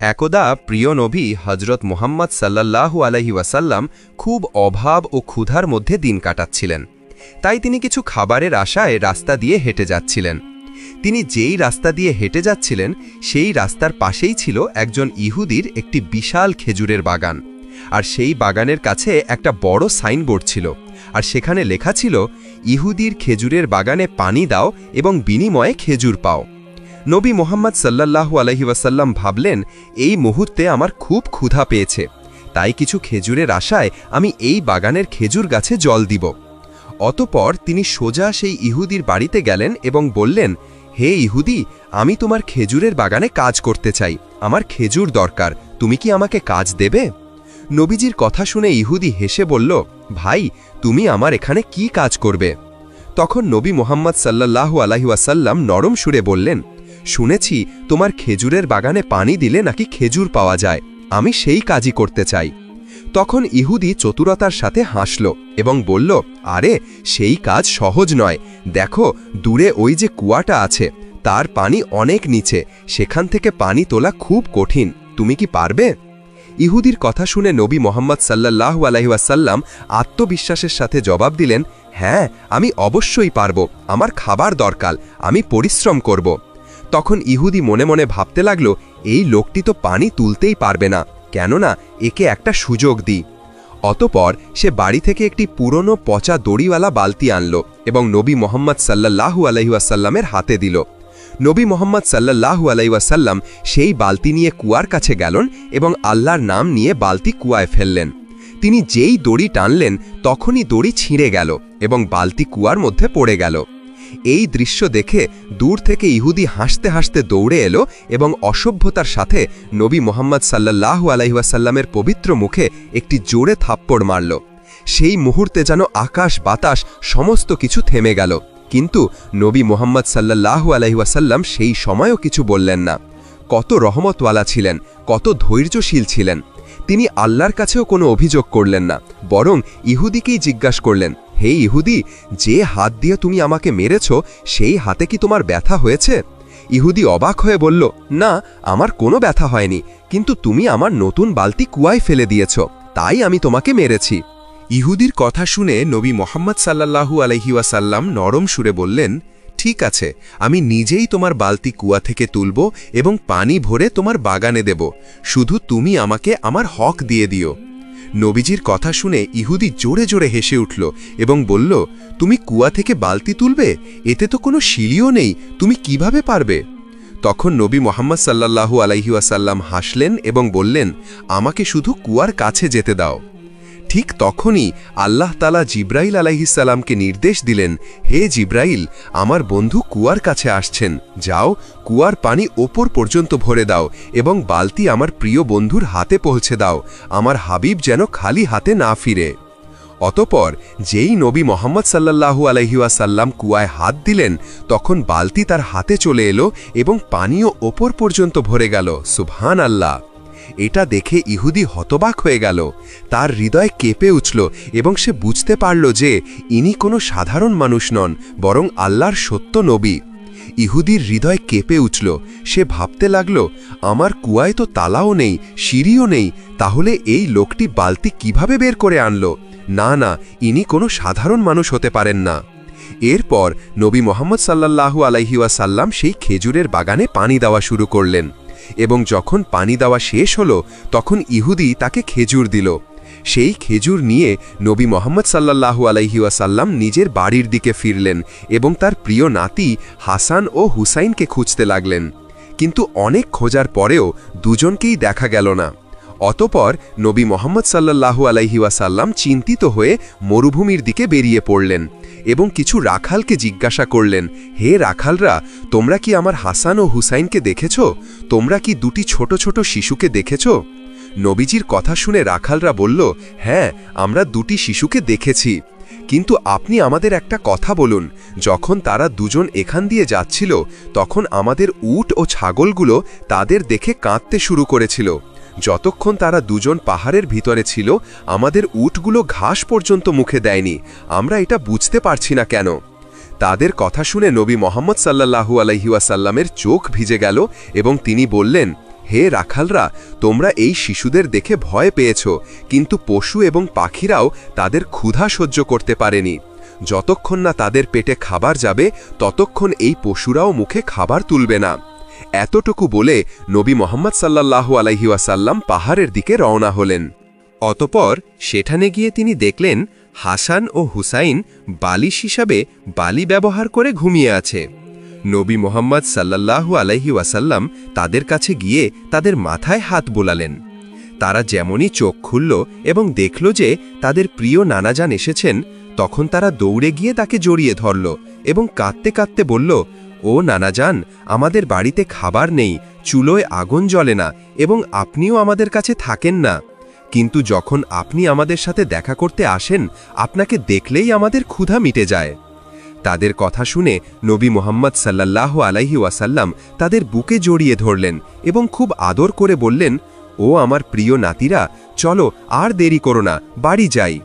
একদা প্রিয় নবী হজরত মোহাম্মদ সাল্লাল্লাহু আলহি ওয়াসাল্লাম খুব অভাব ও ক্ষুধার মধ্যে দিন কাটাচ্ছিলেন। তাই তিনি কিছু খাবারের আশায় রাস্তা দিয়ে হেঁটে যাচ্ছিলেন। তিনি যেই রাস্তা দিয়ে হেঁটে যাচ্ছিলেন, সেই রাস্তার পাশেই ছিল একজন ইহুদির একটি বিশাল খেজুরের বাগান। আর সেই বাগানের কাছে একটা বড় সাইনবোর্ড ছিল। আর সেখানে লেখা ছিল, ইহুদির খেজুরের বাগানে পানি দাও এবং বিনিময়ে খেজুর পাও। নবী মোহাম্মদ সাল্লাল্লাহু আলহি ওয়াসাল্লাম ভাবলেন, এই মুহূর্তে আমার খুব ক্ষুধা পেয়েছে। তাই কিছু খেজুরের আশায় আমি এই বাগানের খেজুর গাছে জল দিব। অতপর তিনি সোজা সেই ইহুদির বাড়িতে গেলেন এবং বললেন, হে ইহুদি, আমি তোমার খেজুরের বাগানে কাজ করতে চাই। আমার খেজুর দরকার। তুমি কি আমাকে কাজ দেবে? নবীজির কথা শুনে ইহুদি হেসে বলল, ভাই, তুমি আমার এখানে কি কাজ করবে? তখন নবী মোহাম্মদ সাল্লাল্লাহু আলাহিওয়াসাল্লাম নরম সুরে বললেন শুনেছি তোমার খেজুরের বাগানে পানি দিলে নাকি খেজুর পাওয়া যায়। আমি সেই কাজই করতে চাই। তখন ইহুদি চতুরতার সাথে হাসল এবং বলল, আরে, সেই কাজ সহজ নয়। দেখো, দূরে ওই যে কুয়াটা আছে, তার পানি অনেক নিচে। সেখান থেকে পানি তোলা খুব কঠিন। তুমি কি পারবে? ইহুদির কথা শুনে নবী মোহাম্মদ সাল্লাহু আলহিহাসাল্লাম আত্মবিশ্বাসের সাথে জবাব দিলেন হ্যাঁ আমি অবশ্যই পারব। আমার খাবার দরকার। আমি পরিশ্রম করব। তখন ইহুদি মনে মনে ভাবতে লাগল, এই লোকটি তো পানি তুলতেই পারবে না, কেননা একে একটা সুযোগ দিই। অতপর সে বাড়ি থেকে একটি পুরনো পচা দড়িওয়ালা বালতি আনল এবং নবী মোহাম্মদ সাল্লাহু আলহিউসাল্লামের হাতে দিল। নবী মোহাম্মদ সাল্লাহু আলাইসাল্লাম সেই বালতি নিয়ে কুয়ার কাছে গেলেন এবং আল্লাহর নাম নিয়ে বালতি কুয়ায় ফেললেন। তিনি যেই দড়ি টানলেন, তখনই দড়ি ছিঁড়ে গেল এবং বালতি কুয়ার মধ্যে পড়ে গেল। এই দৃশ্য দেখে দূর থেকে ইহুদি হাসতে হাসতে দৌড়ে এলো এবং অসভ্যতার সাথে নবী মোহাম্মদ সাল্লাহ আলাইহাসাল্লামের পবিত্র মুখে একটি জোরে থাপ্পড় মারল। সেই মুহূর্তে যেন আকাশ, বাতাস সমস্ত কিছু থেমে গেল। কিন্তু নবী মোহাম্মদ সাল্লাহু আলহিহাসাল্লাম সেই সময়ও কিছু বললেন না। কত রহমতওয়ালা ছিলেন, কত ধৈর্যশীল ছিলেন। তিনি আল্লাহর কাছেও কোনো অভিযোগ করলেন না, বরং ইহুদিকেই জিজ্ঞাসা করলেন হে ইহুদি, যে হাত দিয়ে তুমি আমাকে মেরেছ, সেই হাতে কি তোমার ব্যথা হয়েছে? ইহুদি অবাক হয়ে বলল, না, আমার কোনো ব্যথা হয়নি, কিন্তু তুমি আমার নতুন বালতি কুয়ায় ফেলে দিয়েছ, তাই আমি তোমাকে মেরেছি। ইহুদির কথা শুনে নবী মোহাম্মদ সাল্লাহু আলহিউসাল্লাম নরম সুরে বললেন, ঠিক আছে, আমি নিজেই তোমার বালতি কুয়া থেকে তুলব এবং পানি ভরে তোমার বাগানে দেব, শুধু তুমি আমাকে আমার হক দিয়ে দিও। নবীজির কথা শুনে ইহুদি জোরে জোরে হেসে উঠল এবং বলল, তুমি কুয়া থেকে বালতি তুলবে? এতে তো কোনো সিঁড়িও নেই, তুমি কীভাবে পারবে? তখন নবী মোহাম্মদ সাল্লাহু আলাইহিউসাল্লাম হাসলেন এবং বললেন, আমাকে শুধু কুয়ার কাছে যেতে দাও। ঠিক তখনই আল্লাহ তালা জিব্রাইল আলাইহিসাল্লামকে নির্দেশ দিলেন, হে জিব্রাইল, আমার বন্ধু কুয়ার কাছে আসছেন। যাও, কুয়ার পানি ওপর পর্যন্ত ভরে দাও এবং বালতি আমার প্রিয় বন্ধুর হাতে পৌঁছে দাও, আমার হাবিব যেন খালি হাতে না ফিরে। অতপর যেই নবী মোহাম্মদ সাল্লাহু আলহিউসাল্লাম কুয়ায় হাত দিলেন, তখন বালতি তার হাতে চলে এলো এবং পানীয় ওপর পর্যন্ত ভরে গেল। সুবহান আল্লাহ এটা দেখে ইহুদি হতবাক হয়ে গেল। তার হৃদয় কেঁপে উঠল এবং সে বুঝতে পারল যে ইনি কোনো সাধারণ মানুষ নন, বরং আল্লাহর সত্য নবী। ইহুদির হৃদয় কেঁপে উঠল। সে ভাবতে লাগল, আমার কুয়ায় তো তালাও নেই, সিঁড়িও নেই, তাহলে এই লোকটি বালতি কীভাবে বের করে আনল? না না, ইনি কোনো সাধারণ মানুষ হতে পারেন না। এরপর নবী মোহাম্মদ সাল্লাহু আলাইহিওয়াসাল্লাম সেই খেজুরের বাগানে পানি দেওয়া শুরু করলেন। এবং যখন পানি দেওয়া শেষ হল, তখন ইহুদি তাকে খেজুর দিল। সেই খেজুর নিয়ে নবী মোহাম্মদ সাল্লাহু আলাইহিওয়াসাল্লাম নিজের বাড়ির দিকে ফিরলেন এবং তার প্রিয় নাতি হাসান ও হুসাইনকে খুঁজতে লাগলেন। কিন্তু অনেক খোঁজার পরেও দুজনকেই দেখা গেল না। অতপর নবী মোহাম্মদ সাল্লাহু আলাইহিওয়াসাল্লাম চিন্তিত হয়ে মরুভূমির দিকে বেরিয়ে পড়লেন। এবং কিছু রাখালকে জিজ্ঞাসা করলেন, হে রাখালরা, তোমরা কি আমার হাসান ও হুসাইনকে দেখেছ? তোমরা কি দুটি ছোট ছোট শিশুকে দেখেছ? নবীজির কথা শুনে রাখালরা বলল হ্যাঁ আমরা দুটি শিশুকে দেখেছি। কিন্তু আপনি আমাদের একটা কথা বলুন, যখন তারা দুজন এখান দিয়ে যাচ্ছিল, তখন আমাদের উট ও ছাগলগুলো তাদের দেখে কাঁদতে শুরু করেছিল। যতক্ষণ তারা দুজন পাহাড়ের ভিতরে ছিল, আমাদের উটগুলো ঘাস পর্যন্ত মুখে দেয়নি। আমরা এটা বুঝতে পারছি না কেন। তাদের কথা শুনে নবী মোহাম্মদ সাল্লাহু আলহিউসাল্লামের চোখ ভিজে গেল এবং তিনি বললেন, হে রাখালরা, তোমরা এই শিশুদের দেখে ভয় পেয়েছ, কিন্তু পশু এবং পাখিরাও তাদের ক্ষুধা সহ্য করতে পারেনি। যতক্ষণ না তাদের পেটে খাবার যাবে, ততক্ষণ এই পশুরাও মুখে খাবার তুলবে না। এতটুকু বলে নবী মোহাম্মদ সাল্লাল্লাহু আলাইহি ওয়াসাল্লাম পাহাড়ের দিকে রওনা হলেন। অতপর সেখানে গিয়ে তিনি দেখলেন হাসান ও হুসাইন বালিশ হিসাবে বালি ব্যবহার করে ঘুমিয়ে আছে। নবী মোহাম্মদ সাল্লাল্লাহু আলাইহি ওয়াসাল্লাম তাদের কাছে গিয়ে তাদের মাথায় হাত বোলালেন। তারা যেমনই চোখ খুলল এবং দেখল যে তাদের প্রিয় নানাজান এসেছেন, তখন তারা দৌড়ে গিয়ে তাকে জড়িয়ে ধরল এবং কাঁদতে কাঁদতে বলল ও নানাজান, আমাদের বাড়িতে খাবার নেই, চুলোয় আগুন জ্বলে না এবং আপনিও আমাদের কাছে থাকেন না। কিন্তু যখন আপনি আমাদের সাথে দেখা করতে আসেন, আপনাকে দেখলেই আমাদের ক্ষুধা মিটে যায়। তাদের কথা শুনে নবী মোহাম্মদ সাল্লাল্লাহ আলাইহি ওয়াসাল্লাম তাদের বুকে জড়িয়ে ধরলেন এবং খুব আদর করে বললেন, ও আমার প্রিয় নাতিরা, চলো আর দেরি করো না, বাড়ি যাই।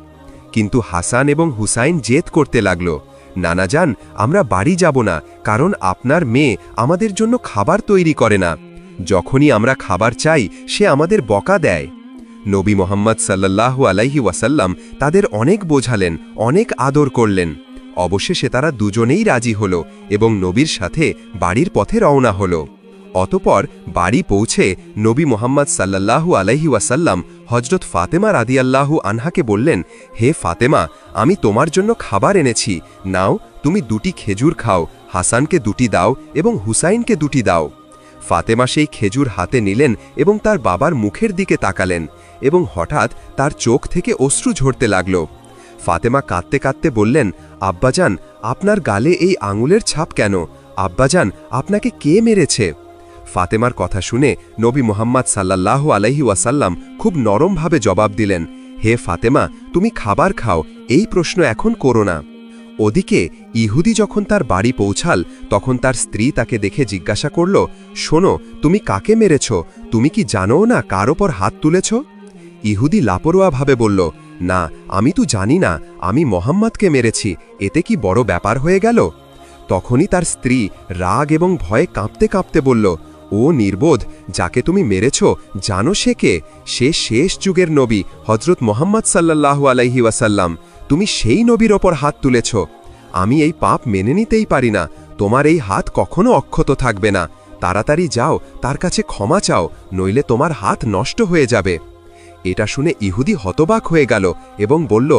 কিন্তু হাসান এবং হুসাইন জেদ করতে লাগল। নানা যান, আমরা বাড়ি যাব না, কারণ আপনার মেয়ে আমাদের জন্য খাবার তৈরি করে না। যখনই আমরা খাবার চাই, সে আমাদের বকা দেয়। নবী মোহাম্মদ সাল্লাহ আলাইহি ওয়াসাল্লাম তাদের অনেক বোঝালেন, অনেক আদর করলেন। অবশেষে তারা দুজনেই রাজি হল এবং নবীর সাথে বাড়ির পথে রওনা হল। অতপর বাড়ি পৌঁছে নবী মোহাম্মদ সাল্লাল্লাহু আলাইহি ওয়াসাল্লাম হজরত ফাতেমা রাদিয়াল্লাহু আনহাকে বললেন, হে ফাতেমা, আমি তোমার জন্য খাবার এনেছি। নাও, তুমি দুটি খেজুর খাও, হাসানকে দুটি দাও এবং হুসাইনকে দুটি দাও। ফাতেমা সেই খেজুর হাতে নিলেন এবং তার বাবার মুখের দিকে তাকালেন এবং হঠাৎ তার চোখ থেকে অশ্রু ঝরতে লাগল। ফাতেমা কাঁদতে কাঁদতে বললেন, আব্বাজান, আপনার গালে এই আঙুলের ছাপ কেন? আব্বাজান, আপনাকে কে মেরেছে? ফাতেমার কথা শুনে নবী মোহাম্মদ সাল্লাল্লাহ আলহি ওয়াসাল্লাম খুব নরমভাবে জবাব দিলেন, হে ফাতেমা, তুমি খাবার খাও, এই প্রশ্ন এখন করো না। ওদিকে ইহুদি যখন তার বাড়ি পৌঁছাল, তখন তার স্ত্রী তাকে দেখে জিজ্ঞাসা করল, শোনো, তুমি কাকে মেরেছ? তুমি কি জানো না কার ওপর হাত তুলেছ? ইহুদি লাপরোয়াভাবে বলল, না, আমি তো জানি না, আমি মোহাম্মদকে মেরেছি, এতে কি বড় ব্যাপার হয়ে গেল? তখনই তার স্ত্রী রাগ এবং ভয়ে কাঁপতে কাঁপতে বলল ও নির্বোধ, যাকে তুমি মেরেছ, জানো সে কে? সে শেষ যুগের নবী হজরত মোহাম্মদ সাল্লাল্লাহু আলাইহি ওয়াসাল্লাম। তুমি সেই নবীর ওপর হাত তুলেছ। আমি এই পাপ মেনে নিতেই পারি না। তোমার এই হাত কখনো অক্ষত থাকবে না। তাড়াতাড়ি যাও, তার কাছে ক্ষমা চাও, নইলে তোমার হাত নষ্ট হয়ে যাবে। এটা শুনে ইহুদি হতবাক হয়ে গেল এবং বলল,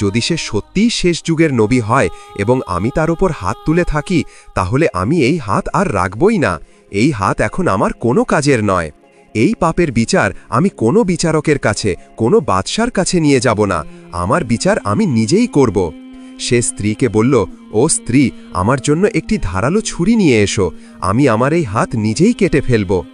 যদি সে সত্যিই শেষ যুগের নবী হয় এবং আমি তার ওপর হাত তুলে থাকি, তাহলে আমি এই হাত আর রাখবই না। এই হাত এখন আমার কোনো কাজের নয়। এই পাপের বিচার আমি কোনো বিচারকের কাছে, কোনো বাদশার কাছে নিয়ে যাব না। আমার বিচার আমি নিজেই করব। সে স্ত্রীকে বলল, ও স্ত্রী, আমার জন্য একটি ধারালো ছুরি নিয়ে এসো। আমি আমার এই হাত নিজেই কেটে ফেলব।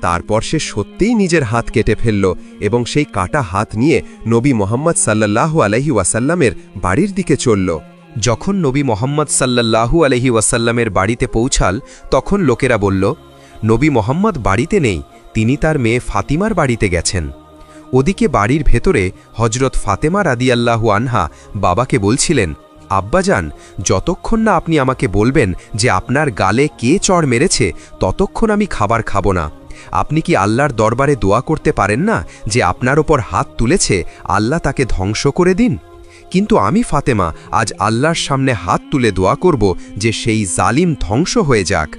তারপর সে সত্যিই নিজের হাত কেটে ফেলল এবং সেই কাটা হাত নিয়ে নবী মোহাম্মদ সাল্লাল্লাহু আলহি ওয়াসাল্লামের বাড়ির দিকে চলল। যখন নবী মোহাম্মদ সাল্লাল্লাহু আলহি ওয়াসাল্লামের বাড়িতে পৌঁছাল, তখন লোকেরা বলল, নবী মোহাম্মদ বাড়িতে নেই, তিনি তার মেয়ে ফাতিমার বাড়িতে গেছেন। ওদিকে বাড়ির ভেতরে হজরত ফাতেমা রাদিয়াল্লাহু আনহা বাবাকে বলছিলেন, আব্বাজান, যতক্ষণ না আপনি আমাকে বলবেন যে আপনার গালে কে চড় মেরেছে, ততক্ষণ আমি খাবার খাব না। আপনি কি আল্লাহর দরবারে দোয়া করতে পারেন না যে আপনার ওপর হাত তুলেছে, আল্লাহ তাকে ধ্বংস করে দিন? কিন্তু আমি ফাতেমা, আজ আল্লাহর সামনে হাত তুলে দোয়া করব যে সেই জালিম ধ্বংস হয়ে যাক।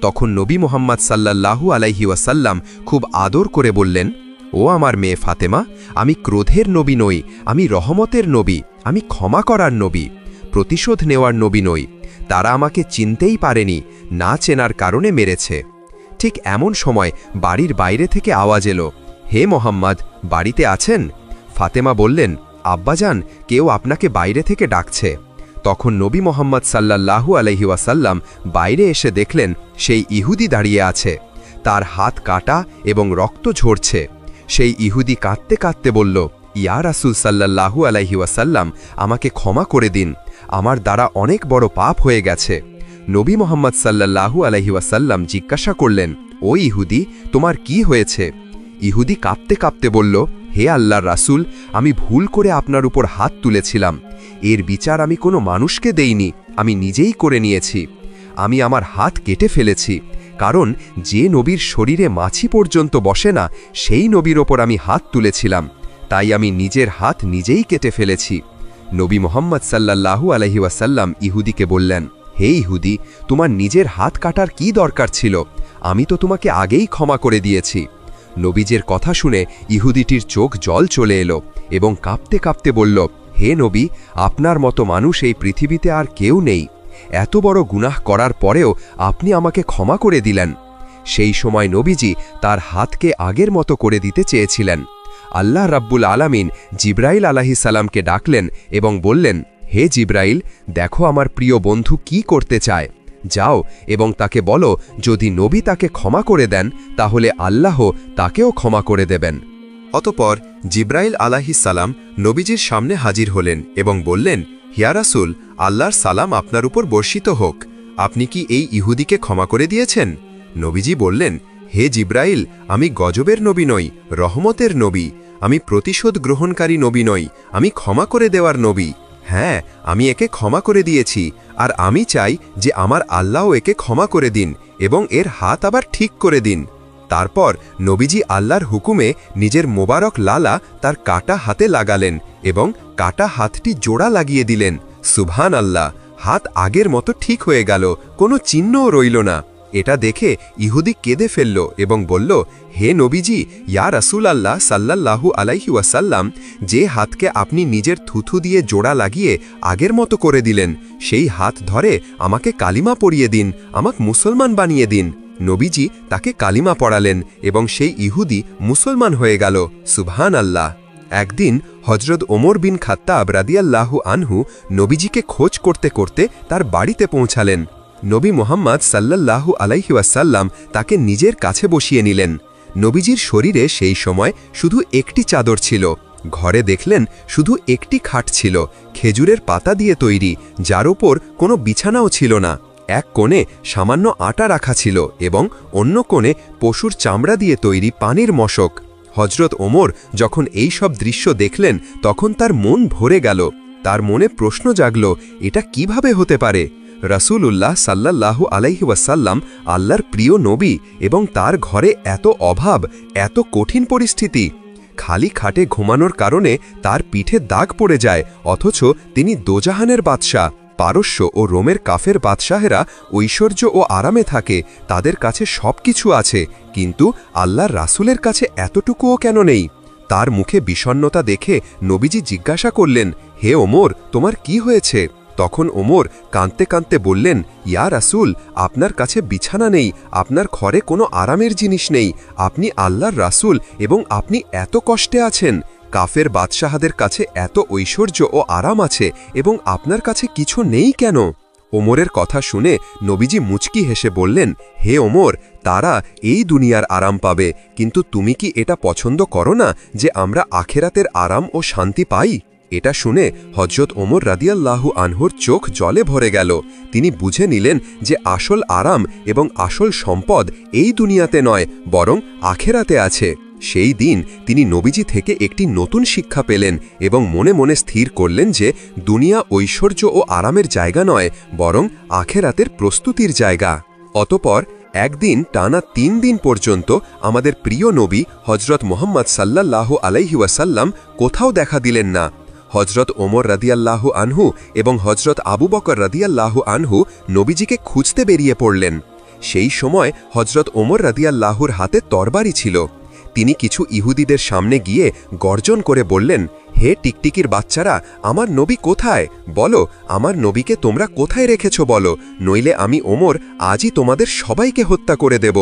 তখন নবী মোহাম্মদ সাল্লাল্লাহু আলাইহি ওয়াসাল্লাম খুব আদর করে বললেন, ও আমার মেয়ে ফাতেমা, আমি ক্রোধের নবী নই, আমি রহমতের নবী, আমি ক্ষমা করার নবী, প্রতিশোধ নেওয়ার নবী নই। তারা আমাকে চিনতেই পারেনি, না চেনার কারণে মেরেছে। ঠিক এমন সময় বাড়ির বাইরে থেকে আওয়াজ এলো, হে মোহাম্মদ, বাড়িতে আছেন? ফাতেমা বললেন আব্বাজান, কেউ আপনাকে বাইরে থেকে ডাকছে। তখন নবী মোহাম্মদ সাল্লাল্লাহু আলহি ওয়াসাল্লাম বাইরে এসে দেখলেন, সেই ইহুদি দাঁড়িয়ে আছে। তার হাত কাটা এবং রক্ত ঝরছে। সেই ইহুদি কাঁদতে কাঁদতে বলল, ইয়া রাসুল সাল্লাল্লাহু আলাইহি ওয়াসাল্লাম, আমাকে ক্ষমা করে দিন। আমার দ্বারা অনেক বড় পাপ হয়ে গেছে। নবী মোহাম্মদ সাল্লাল্লাহু আলহি ওয়াসাল্লাম জিজ্ঞাসা করলেন, ও ইহুদি, তোমার কি হয়েছে? ইহুদি কাঁপতে কাঁপতে বলল হে আল্লাহর রাসুল, আমি ভুল করে আপনার উপর হাত তুলেছিলাম। এর বিচার আমি কোনো মানুষকে দেইনি, আমি নিজেই করে নিয়েছি। আমি আমার হাত কেটে ফেলেছি, কারণ যে নবীর শরীরে মাছি পর্যন্ত বসে না, সেই নবীর ওপর আমি হাত তুলেছিলাম। তাই আমি নিজের হাত নিজেই কেটে ফেলেছি। নবী মোহাম্মদ সাল্লাল্লাহু আলহি ওয়াসাল্লাম ইহুদিকে বললেন, হে ইহুদি, তোমার নিজের হাত কাটার কি দরকার ছিল? আমি তো তোমাকে আগেই ক্ষমা করে দিয়েছি। নবীজের কথা শুনে ইহুদিটির চোখ জল চলে এলো এবং কাঁপতে কাঁপতে বলল, হে নবী, আপনার মতো মানুষ এই পৃথিবীতে আর কেউ নেই। এত বড় গুনাহ করার পরেও আপনি আমাকে ক্ষমা করে দিলেন। সেই সময় নবীজি তার হাতকে আগের মতো করে দিতে চেয়েছিলেন। আল্লাহ রাব্বুল আলামিন জিব্রাইল আলাহি সালামকে ডাকলেন এবং বললেন, হে জিব্রাইল, দেখো আমার প্রিয় বন্ধু কি করতে চায়। যাও এবং তাকে বলো, যদি নবী তাকে ক্ষমা করে দেন, তাহলে আল্লাহ তাকেও ক্ষমা করে দেবেন। অতপর জিব্রাইল সালাম নবীজির সামনে হাজির হলেন এবং বললেন হিয়ারাসুল আল্লাহর সালাম আপনার উপর বর্ষিত হোক। আপনি কি এই ইহুদিকে ক্ষমা করে দিয়েছেন? নবীজি বললেন, হে জিব্রাইল, আমি গজবের নবী নই, রহমতের নবী। আমি প্রতিশোধ গ্রহণকারী নবী নই, আমি ক্ষমা করে দেওয়ার নবী। হ্যাঁ আমি একে ক্ষমা করে দিয়েছি, আর আমি চাই যে আমার আল্লাহ একে ক্ষমা করে দিন এবং এর হাত আবার ঠিক করে দিন। তারপর নবীজি আল্লাহর হুকুমে নিজের মোবারক লালা তার কাটা হাতে লাগালেন এবং কাটা হাতটি জোড়া লাগিয়ে দিলেন। সুভান আল্লাহ হাত আগের মতো ঠিক হয়ে গেল, কোনো চিহ্নও রইল না। এটা দেখে ইহুদি কেঁদে ফেলল এবং বলল, হে নবীজি, ইয়া রাসুল আল্লাহ সাল্লাল্লাহু আলাইহি ওয়াসাল্লাম, যে হাতকে আপনি নিজের থুথু দিয়ে জোড়া লাগিয়ে আগের মতো করে দিলেন, সেই হাত ধরে আমাকে কালিমা পরিয়ে দিন, আমাক মুসলমান বানিয়ে দিন। নবীজি তাকে কালিমা পড়ালেন এবং সেই ইহুদি মুসলমান হয়ে গেল সুবহান আল্লাহ একদিন হজরত ওমর বিন খাত্তাব রাদিয়াল্লাহু আনহু নবীজিকে খোঁজ করতে করতে তার বাড়িতে পৌঁছালেন। নবী মোহাম্মদ সাল্লাল্লাহু আলাইহি ওয়াসাল্লাম তাকে নিজের কাছে বসিয়ে নিলেন। নবীজির শরীরে সেই সময় শুধু একটি চাদর ছিল। ঘরে দেখলেন শুধু একটি খাট ছিল, খেজুরের পাতা দিয়ে তৈরি, যার ওপর কোনো বিছানাও ছিল না। এক কোণে সামান্য আটা রাখা ছিল এবং অন্য কোণে পশুর চামড়া দিয়ে তৈরি পানির মশক। হজরত ওমর যখন এই সব দৃশ্য দেখলেন, তখন তার মন ভরে গেল। তার মনে প্রশ্ন জাগল, এটা কীভাবে হতে পারে? উল্লাহ সাল্লাল্লাহু আলাইহি ওয়াসাল্লাম আল্লাহর প্রিয় নবী এবং তার ঘরে এত অভাব, এত কঠিন পরিস্থিতি। খালি খাটে ঘুমানোর কারণে তার পিঠে দাগ পড়ে যায়, অথচ তিনি দোজাহানের বাদশাহ। পারস্য ও রোমের কাফের বাদশাহেরা ঐশ্বর্য ও আরামে থাকে, তাদের কাছে সব কিছু আছে, কিন্তু আল্লাহর রাসুলের কাছে এতটুকুও কেন নেই? তার মুখে বিষণ্নতা দেখে নবীজি জিজ্ঞাসা করলেন, হে ওমর, তোমার কি হয়েছে? তখন ওমর কাঁদতে কাঁদতে বললেন, ইয়া রাসুল, আপনার কাছে বিছানা নেই, আপনার ঘরে কোনো আরামের জিনিস নেই, আপনি আল্লাহর রাসুল এবং আপনি এত কষ্টে আছেন। কাফের বাদশাহাদের কাছে এত ঐশ্বর্য ও আরাম আছে এবং আপনার কাছে কিছু নেই কেন? ওমরের কথা শুনে নবীজি মুচকি হেসে বললেন, হে ওমর, তারা এই দুনিয়ার আরাম পাবে, কিন্তু তুমি কি এটা পছন্দ করো না যে আমরা আখেরাতের আরাম ও শান্তি পাই? এটা শুনে হজরত ওমর রাদিয়াল্লাহু আনহুর চোখ জলে ভরে গেল। তিনি বুঝে নিলেন যে আসল আরাম এবং আসল সম্পদ এই দুনিয়াতে নয়, বরং আখেরাতে আছে। সেই দিন তিনি নবীজি থেকে একটি নতুন শিক্ষা পেলেন এবং মনে মনে স্থির করলেন যে দুনিয়া ঐশ্বর্য ও আরামের জায়গা নয়, বরং আখেরাতের প্রস্তুতির জায়গা। অতপর একদিন টানা তিন দিন পর্যন্ত আমাদের প্রিয় নবী হজরত মোহাম্মদ সাল্লাহ আলাইহি ওয়াসাল্লাম কোথাও দেখা দিলেন না। হজরত ওমর রাদিয়াল্লাহু আনহু এবং হজরত আবু বকর রাদিয়াল্লাহু আনহু নবীজিকে খুঁজতে বেরিয়ে পড়লেন। সেই সময় হজরত ওমর রাদিয়াল্লাহুর হাতে তরবারি ছিল। তিনি কিছু ইহুদিদের সামনে গিয়ে গর্জন করে বললেন, হে টিকটিকির বাচ্চারা, আমার নবী কোথায়? বলো, আমার নবীকে তোমরা কোথায় রেখেছ বলো, নইলে আমি ওমর আজই তোমাদের সবাইকে হত্যা করে দেব।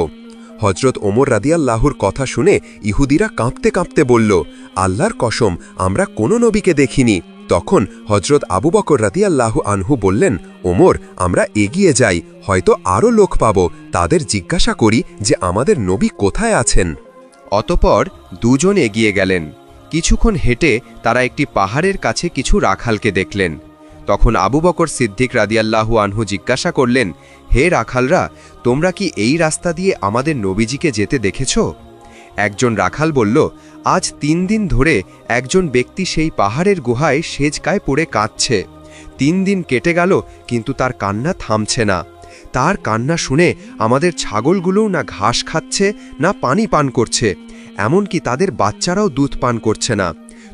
হজরত ওমর রাদিয়াল্লাহুর কথা শুনে ইহুদিরা কাঁপতে কাঁপতে বলল, আল্লাহর কসম, আমরা কোনো নবীকে দেখিনি। তখন হজরত আবু বকর রাদিয়াল্লাহু আনহু বললেন, ওমর, আমরা এগিয়ে যাই, হয়তো আরও লোক পাব। তাদের জিজ্ঞাসা করি যে আমাদের নবী কোথায় আছেন? অতপর দুজন এগিয়ে গেলেন। কিছুক্ষণ হেঁটে তারা একটি পাহাড়ের কাছে কিছু রাখালকে দেখলেন। তখন আবু বকর সিদ্দিক রাদিয়াল্লাহু আনহু জিজ্ঞাসা করলেন, হে রাখালরা, তোমরা কি এই রাস্তা দিয়ে আমাদের নবীজিকে যেতে দেখেছ? একজন রাখাল বলল, আজ তিন দিন ধরে একজন ব্যক্তি সেই পাহাড়ের গুহায় সেজকায় পড়ে কাঁদছে। তিন দিন কেটে গেল, কিন্তু তার কান্না থামছে না। তার কান্না শুনে আমাদের ছাগলগুলোও না ঘাস খাচ্ছে, না পানি পান করছে। এমনকি তাদের বাচ্চারাও দুধ পান করছে না।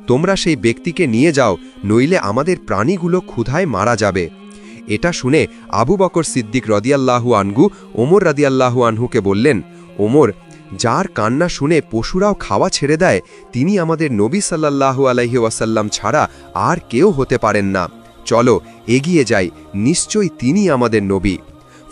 তোমরা সেই ব্যক্তিকে নিয়ে যাও, নইলে আমাদের প্রাণীগুলো ক্ষুধায় মারা যাবে। এটা শুনে আবু বকর সিদ্দিক রদিয়াল্লাহু আনহু, ওমর রাদিয়াল্লাহু আনহুকে বললেন, ওমর, যার কান্না শুনে পশুরাও খাওয়া ছেড়ে দেয়, তিনি আমাদের নবী সাল্লাল্লাহু আলাইহি ওয়াসাল্লাম ছাড়া আর কেউ হতে পারেন না। চলো, এগিয়ে যাই, নিশ্চয়ই তিনি আমাদের নবী।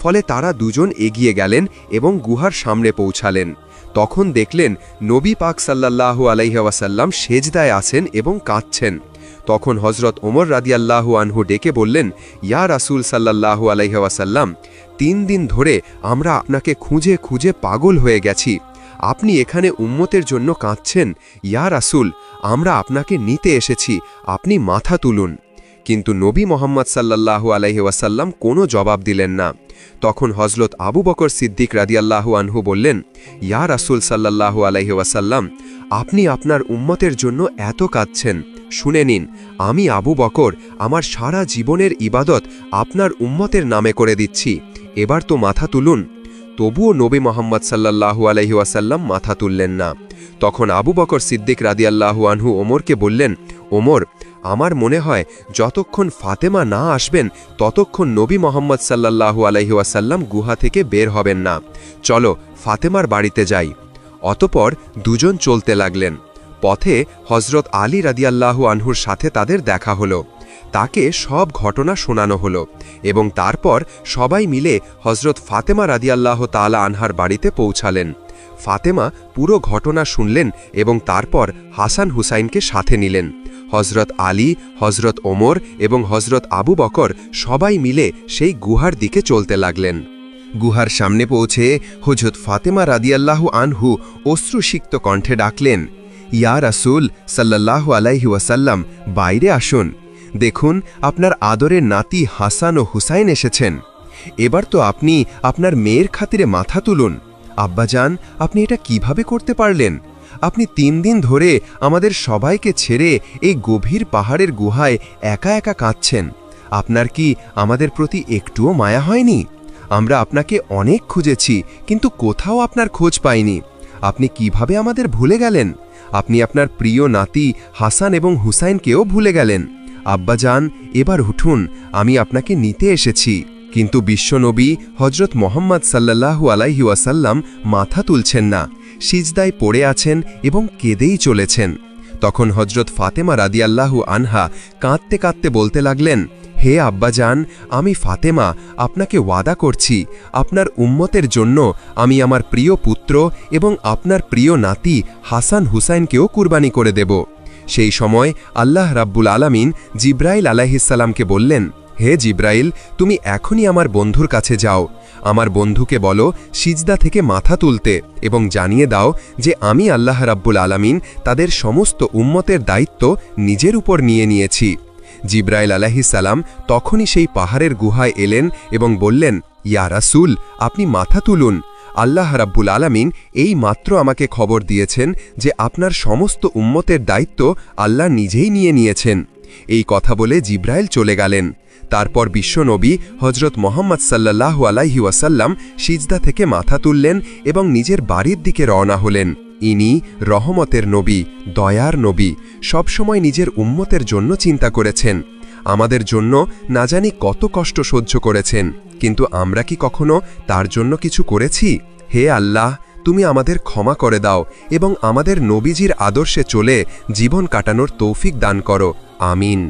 ফলে তারা দুজন এগিয়ে গেলেন এবং গুহার সামনে পৌঁছালেন। তখন দেখলেন নবী পাক সাল্লাল্লাহু আলাইহি ওয়াসাল্লাম সেজদায় আছেন এবং কাঁদছেন। তখন হজরত ওমর রাদিয়াল্লাহু আনহু ডেকে বললেন, ইয়া রাসূল সাল্লাল্লাহু আলাইহি ওয়াসাল্লাম, তিন দিন ধরে আমরা আপনাকে খুঁজে খুঁজে পাগল হয়ে গেছি। আপনি এখানে উম্মতের জন্য কাঁদছেন। ইয়া রাসূল, আমরা আপনাকে নিতে এসেছি। আপনি মাথা তুলুন। কিন্তু নবী মোহাম্মদ সাল্লাল্লাহু আলাইহি ওয়াসাল্লাম কোনো জবাব দিলেন না। তখন হজরত আবু বকর সিদ্দিক রাদিয়াল্লাহু আনহু বললেন, ইয়া রাসূল সাল্লাল্লাহু আলাইহি ওয়াসাল্লাম, আপনি আপনার উম্মতের জন্য এত কাঁদছেন। শুনে নিন, আমি আবু বকর আমার সারা জীবনের ইবাদত আপনার উম্মতের নামে করে দিচ্ছি। এবার তো মাথা তুলুন। তবুও নবী মোহাম্মদ সাল্লাল্লাহু আলহি ওয়াসাল্লাম মাথা তুললেন না। তখন আবু বকর সিদ্দিক রাদিয়াল্লাহু আনহু ওমরকে বললেন, ওমর আমার মনে হয় যতক্ষণ ফাতেমা না আসবেন, ততক্ষণ নবী মোহাম্মদ সাল্লাল্লাহু আলহি ওয়াসাল্লাম গুহা থেকে বের হবেন না। চলো ফাতেমার বাড়িতে যাই। অতপর দুজন চলতে লাগলেন। পথে হজরত আলী রাদিয়াল্লাহু আনহুর সাথে তাদের দেখা হলো। তাকে সব ঘটনা শোনানো হলো এবং তারপর সবাই মিলে হজরত ফাতেমা রাদিয়াল্লাহ তালা আনহার বাড়িতে পৌঁছালেন। ফাতেমা পুরো ঘটনা শুনলেন এবং তারপর হাসান হুসাইনকে সাথে নিলেন। হজরত আলী হজরত ওমর এবং হজরত আবু বকর সবাই মিলে সেই গুহার দিকে চলতে লাগলেন। গুহার সামনে পৌঁছে হজরত ফাতেমা রাদিয়াল্লাহু আনহু অশ্রুসিক্ত কণ্ঠে ডাকলেন, ইয়া রাসুল সাল্লাল্লাহু আলাইহি ওয়াসাল্লাম, বাইরে আসুন। দেখুন, আপনার আদরের নাতি হাসান ও হুসাইন এসেছেন। এবার তো আপনি আপনার মেয়ের খাতিরে মাথা তুলুন। আব্বাজান, আপনি এটা কীভাবে করতে পারলেন? আপনি তিন দিন ধরে আমাদের সবাইকে ছেড়ে এই গভীর পাহাড়ের গুহায় একা একা কাঁদছেন। আপনার কি আমাদের প্রতি একটুও মায়া হয়নি? আমরা আপনাকে অনেক খুঁজেছি, কিন্তু কোথাও আপনার খোঁজ পাইনি। আপনি কীভাবে আমাদের ভুলে গেলেন? আপনি আপনার প্রিয় নাতি হাসান এবং হুসাইনকেও ভুলে গেলেন। আব্বাজান, এবার উঠুন, আমি আপনাকে নিতে এসেছি। কিন্তু বিশ্বনবী হজরত মোহাম্মদ সাল্লাল্লাহু আলাইহি ওয়াসাল্লাম মাথা তুলছেন না, সিজদায় পড়ে আছেন এবং কেঁদেই চলেছেন। তখন হজরত ফাতেমা রাদিয়াল্লাহু আনহা কাঁদতে কাঁদতে বলতে লাগলেন, হে আব্বাজান, আমি ফাতেমা, আপনাকে ওয়াদা করছি, আপনার উম্মতের জন্য আমি আমার প্রিয় পুত্র এবং আপনার প্রিয় নাতি হাসান হুসাইনকেও কুরবানি করে দেব। সেই সময় আল্লাহ রাব্বুল আলামিন জিব্রাইল আলাহিসাল্লামকে বললেন হে জিব্রাইল, তুমি এখনই আমার বন্ধুর কাছে যাও। আমার বন্ধুকে বলো, সিজদা থেকে মাথা তুলতে এবং জানিয়ে দাও যে আমি আল্লাহ রাব্বুল আলামিন তাদের সমস্ত উম্মতের দায়িত্ব নিজের উপর নিয়ে নিয়েছি। জিব্রাইল আলাহিসাল্লাম তখনই সেই পাহাড়ের গুহায় এলেন এবং বললেন, ইয়া রাসুল, আপনি মাথা তুলুন। আল্লাহ রাব্বুল আলামিন এই মাত্র আমাকে খবর দিয়েছেন যে আপনার সমস্ত উম্মতের দায়িত্ব আল্লাহ নিজেই নিয়ে নিয়েছেন। এই কথা বলে জিব্রাইল চলে গেলেন। তারপর বিশ্বনবী হজরত মোহাম্মদ সাল্লাহ আলাইহি ওয়াসাল্লাম সিজদা থেকে মাথা তুললেন এবং নিজের বাড়ির দিকে রওনা হলেন। ইনি রহমতের নবী, দয়ার নবী, সবসময় নিজের উম্মতের জন্য চিন্তা করেছেন। আমাদের জন্য না জানি কত কষ্ট সহ্য করেছেন, কিন্তু আমরা কি কখনো তার জন্য কিছু করেছি? হে আল্লাহ, তুমি আমাদের ক্ষমা করে দাও এবং আমাদের নবীজির আদর্শে চলে জীবন কাটানোর তৌফিক দান করো। আমিন।